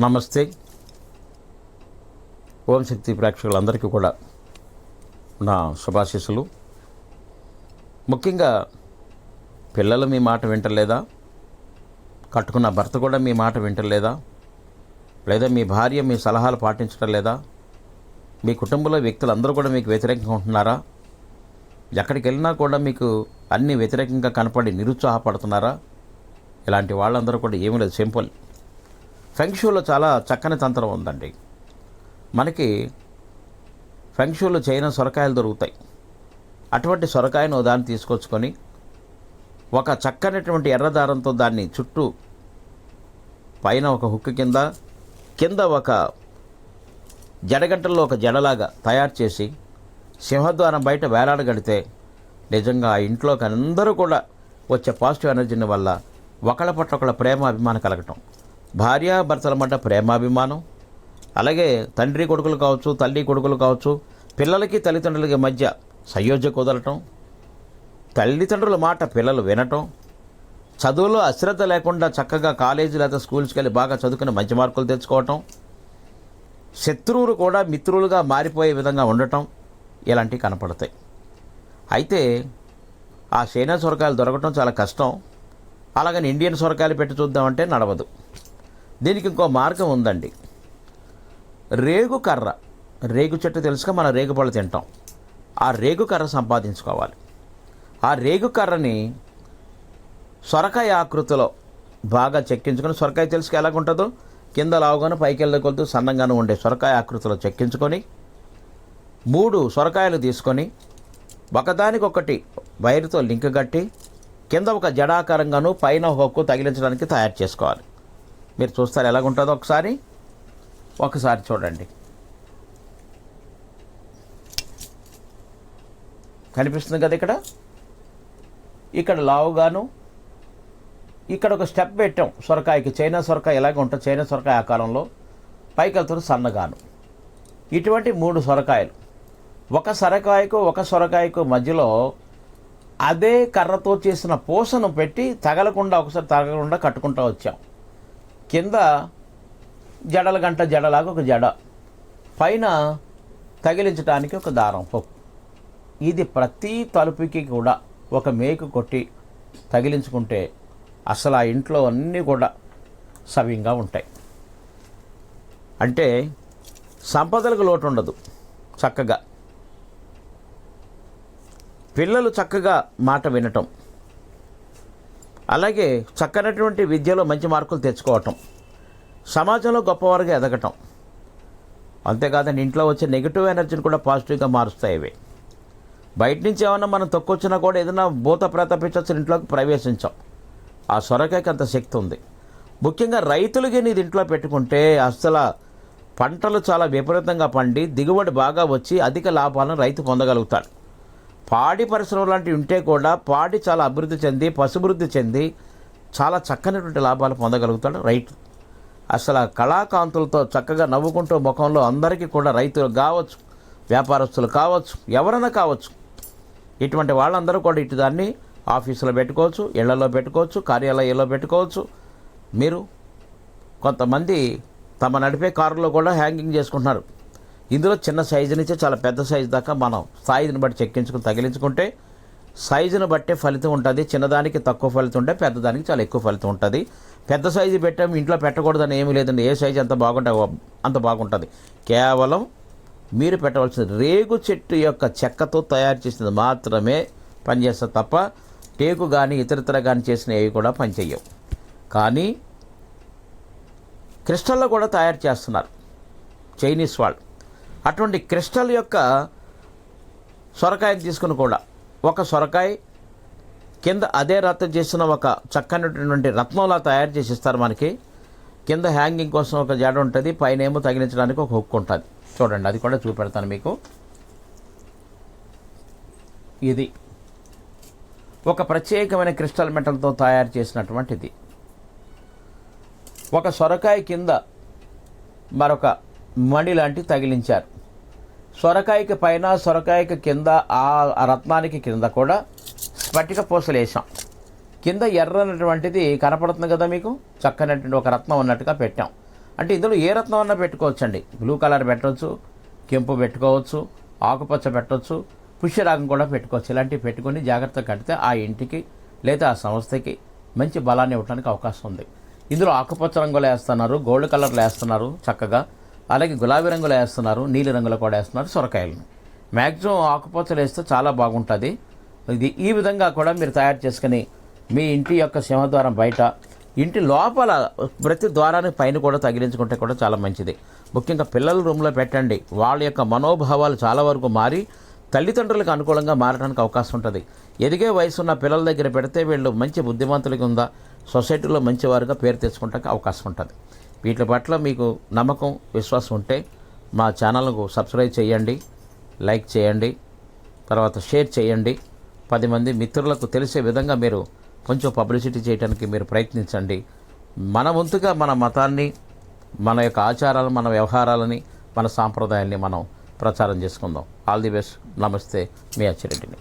నమస్తే. ఓం శక్తి ప్రేక్షకులందరికీ కూడా నా శుభాశీస్సులు. ముఖ్యంగా పిల్లలు మీ మాట వింటలేదా? కట్టుకున్న భర్త కూడా మీ మాట వింటలేదా? లేదా మీ భార్య మీ సలహాలు పాటించడం లేదా మీ కుటుంబంలో వ్యక్తులు అందరూ కూడా మీకు వ్యతిరేకంగా ఉంటున్నారా? ఎక్కడికి వెళ్ళినా కూడా మీకు అన్ని వ్యతిరేకంగా కనపడి నిరుత్సాహపడుతున్నారా? ఇలాంటి వాళ్ళందరూ కూడా ఏమీ లేదు. సింపుల్. ఫెంక్షూలో చాలా చక్కని తంత్రం ఉందండి. మనకి ఫెంక్షూలో చైనా సొరకాయలు దొరుకుతాయి. అటువంటి సొరకాయను దాన్ని తీసుకొచ్చుకొని ఒక చక్కనటువంటి ఎర్రదారంతో దాన్ని చుట్టూ పైన ఒక హుక్కు కింద కింద ఒక జడగంటల్లో ఒక జడలాగా తయారు చేసి సింహద్వారం బయట వేలాడగడితే నిజంగా ఆ ఇంట్లోకి అందరూ కూడా వచ్చే పాజిటివ్ ఎనర్జీని వల్ల ఒకళ్ళ పట్ల ఒకళ్ళ ప్రేమ అభిమానం కలగటం. భార్యాభర్తల మధ్య ప్రేమాభిమానం అలాగే తండ్రి కొడుకులు కావచ్చు తల్లి కొడుకులు కావచ్చు పిల్లలకి తల్లిదండ్రులకి మధ్య సయోధ్య కుదరటం తల్లిదండ్రుల మాట పిల్లలు వినటం చదువులో అశ్రద్ధ లేకుండా చక్కగా కాలేజీ లేదా స్కూల్స్కి వెళ్ళి బాగా చదువుకుని మంచి మార్కులు తెచ్చుకోవటం శత్రువులు కూడా మిత్రులుగా మారిపోయే విధంగా ఉండటం ఇలాంటివి కనపడతాయి. అయితే ఆ చైనా సొరకాయలు దొరకటం చాలా కష్టం. అలాగని ఇండియన్ సొరకాయలు పెట్టి చూద్దామంటే నడవదు. దీనికి ఇంకో మార్గం ఉందండి. రేగు కర్ర రేగు చెట్టు తెలుసుగా మనం రేగు పళ్ళు తింటాం. ఆ రేగు కర్ర సంపాదించుకోవాలి. ఆ రేగు కర్రని సొరకాయ ఆకృతిలో బాగా చెక్కించుకొని సొరకాయ తెలుసుకు ఎలాగుంటుందో? కింద లావుగాను పైకి వెళ్ళకొలుతూ సన్నంగాను ఉండే సొరకాయ ఆకృతిలో చెక్కించుకొని మూడు సొరకాయలు తీసుకొని ఒకదానికొకటి వైరుతో లింక్ కట్టి కింద ఒక జడాకారంగాను పైన ఒక తగిలించడానికి తయారు చేసుకోవాలి. మీరు చూస్తారు ఎలాగుంటుందో ఒకసారి. ఒకసారి చూడండి. కనిపిస్తుంది కదా ఇక్కడ? ఇక్కడ లావుగాను ఇక్కడ ఒక స్టెప్ పెట్టాం సొరకాయకి. చైనా సొరకాయ ఎలాగ ఉంటుంది చైనా సొరకాయ ఆకారంలో. పైకి వెళ్తుంది సన్నగాను. ఇటువంటి మూడు సొరకాయలు. ఒక సొరకాయకు ఒక సొరకాయకు మధ్యలో అదే కర్రతో చేసిన పూసను పెట్టి తగలకుండా ఒకసారి తగలకుండా కట్టుకుంటూ వచ్చాం. కింద జడల గంట జడలాగా ఒక జడ. పైన తగిలించడానికి ఒక దారం. హుక్ ఇది ప్రతి తలుపుకి కూడా ఒక మేకు కొట్టి తగిలించుకుంటే అసలు ఆ ఇంట్లో అన్నీ కూడా సవ్యంగా ఉంటాయి. అంటే సంపదలకు లోటు ఉండదు చక్కగా. పిల్లలు చక్కగా మాట వినటం. అలాగే చక్కనటువంటి విద్యలో మంచి మార్కులు తెచ్చుకోవటం. సమాజంలో గొప్పవారుగా ఎదగటం. అంతేకాదండి ఇంట్లో వచ్చే నెగిటివ్ ఎనర్జీని కూడా పాజిటివ్గా మారుస్తాయి ఇవి. బయట నుంచి ఏమన్నా మనం తొక్కొచ్చినా కూడా ఏదైనా భూత ప్రేత ఇంట్లోకి ప్రవేశించాం. ఆ సొరకాయకి అంత శక్తి ఉంది. ముఖ్యంగా రైతులకి ఇది ఇంట్లో పెట్టుకుంటే అసలు పంటలు చాలా విపరీతంగా పండి దిగుబడి బాగా వచ్చి అధిక లాభాలను రైతు పొందగలుగుతాడు. పాడి పరిశ్రమ లాంటివి ఉంటే కూడా పాడి చాలా అభివృద్ధి చెంది పశుభివృద్ధి చెంది చాలా చక్కనటువంటి లాభాలు పొందగలుగుతాడు రైతు. అసలు ఆ కళాకాంతులతో చక్కగా నవ్వుకుంటూ ముఖంలో అందరికీ కూడా రైతులు కావచ్చు వ్యాపారస్తులు కావచ్చు ఎవరైనా కావచ్చు ఇటువంటి వాళ్ళందరూ కూడా ఇటు దాన్ని ఆఫీసులో పెట్టుకోవచ్చు ఇళ్ళలో పెట్టుకోవచ్చు కార్యాలయాల్లో పెట్టుకోవచ్చు. మీరు కొంతమంది తమ నడిపే కారులో కూడా హ్యాంగింగ్ చేసుకుంటున్నారు. ఇందులో చిన్న సైజు నుంచి చాలా పెద్ద సైజు దాకా మనం స్థాయిని బట్టి చెక్కించుకుని తగిలించుకుంటే సైజును బట్టే ఫలితం ఉంటుంది. చిన్నదానికి తక్కువ ఫలితం ఉంటే పెద్దదానికి చాలా ఎక్కువ ఫలితం ఉంటుంది. పెద్ద సైజు పెట్టాము ఇంట్లో పెట్టకూడదని ఏమీ లేదండి. ఏ సైజు అంత బాగుంటే అంత బాగుంటుంది. కేవలం మీరు పెట్టవలసింది రేగు చెట్టు యొక్క చెక్కతో తయారు చేసినది మాత్రమే పనిచేస్తుంది తప్ప టేకు కానీ ఇతరతర కానీ చేసిన ఏవి కూడా పనిచేయవు. కానీ క్రిస్టల్లో కూడా తయారు చేస్తున్నారు చైనీస్ వాళ్ళు. అటువంటి క్రిస్టల్ యొక్క సొరకాయని తీసుకుని కూడా ఒక సొరకాయ కింద అదే రత్నం చేసిన ఒక చక్కనటువంటి రత్నంలా తయారు చేసి ఇస్తారు మనకి. కింద హ్యాంగింగ్ కోసం ఒక జడ ఉంటుంది పైన ఏమో తగిలించడానికి ఒక హుక్ ఉంటుంది. చూడండి అది కూడా చూపెడతాను మీకు. ఇది ఒక ప్రత్యేకమైన క్రిస్టల్ మెటల్తో తయారు చేసినటువంటిది. ఒక సొరకాయ కింద మరొక మణి లాంటి తగిలించారు. సొరకాయకి పైన సొరకాయకి కింద ఆ రత్నానికి కింద కూడా స్ఫటిక పూసలు వేసాం కింద ఎర్రనటువంటిది కనపడుతుంది కదా మీకు? చక్కనటువంటి ఒక రత్నం ఉన్నట్టుగా పెట్టాం. అంటే ఇందులో ఏ రత్నం అన్నా పెట్టుకోవచ్చండి. బ్లూ కలర్ పెట్టవచ్చు కెంపు పెట్టుకోవచ్చు ఆకుపచ్చ పెట్టవచ్చు పుష్యరాగం కూడా పెట్టుకోవచ్చు. ఇలాంటివి పెట్టుకొని జాగ్రత్తగా కడితే ఆ ఇంటికి లేదా ఆ సంస్థకి మంచి బలాన్ని ఇవ్వడానికి అవకాశం ఉంది. ఇందులో ఆకుపచ్చ రంగులో వేస్తున్నారు గోల్డ్ కలర్లో వేస్తున్నారు చక్కగా. అలాగే గులాబీ రంగులో వేస్తున్నారు నీలి రంగులో కూడా వేస్తున్నారు సొరకాయలను మ్యాక్సిమం ఆకుపచ్చలు వేస్తే చాలా బాగుంటుంది. ఇది ఈ విధంగా కూడా మీరు తయారు చేసుకుని మీ ఇంటి యొక్క సింహద్వారం బయట ఇంటి లోపల ప్రతి ద్వారానికి పైన కూడా తగిలించుకుంటే కూడా చాలా మంచిది. ముఖ్యంగా పిల్లల రూమ్లో పెట్టండి. వాళ్ళ యొక్క మనోభావాలు చాలా వరకు మారి తల్లిదండ్రులకు అనుకూలంగా మారడానికి అవకాశం ఉంటుంది. ఎదిగే వయసు ఉన్న పిల్లల దగ్గర పెడితే వీళ్ళు మంచి బుద్ధిమంతులుగా ఉందా? సొసైటీలో మంచివారుగా పేరు తెచ్చుకుంటానికి అవకాశం ఉంటుంది. వీటి పట్ల మీకు నమ్మకం విశ్వాసం ఉంటే మా ఛానల్కు సబ్స్క్రైబ్ చేయండి లైక్ చేయండి తర్వాత షేర్ చేయండి. పది మంది మిత్రులకు తెలిసే విధంగా మీరు కొంచెం పబ్లిసిటీ చేయడానికి మీరు ప్రయత్నించండి. మన వంతుగా మన మతాన్ని మన యొక్క ఆచారాలు మన వ్యవహారాలని మన సాంప్రదాయాల్ని మనం ప్రచారం చేసుకుందాం. All the best. నమస్తే. మీ అచ్చిరెడ్డిని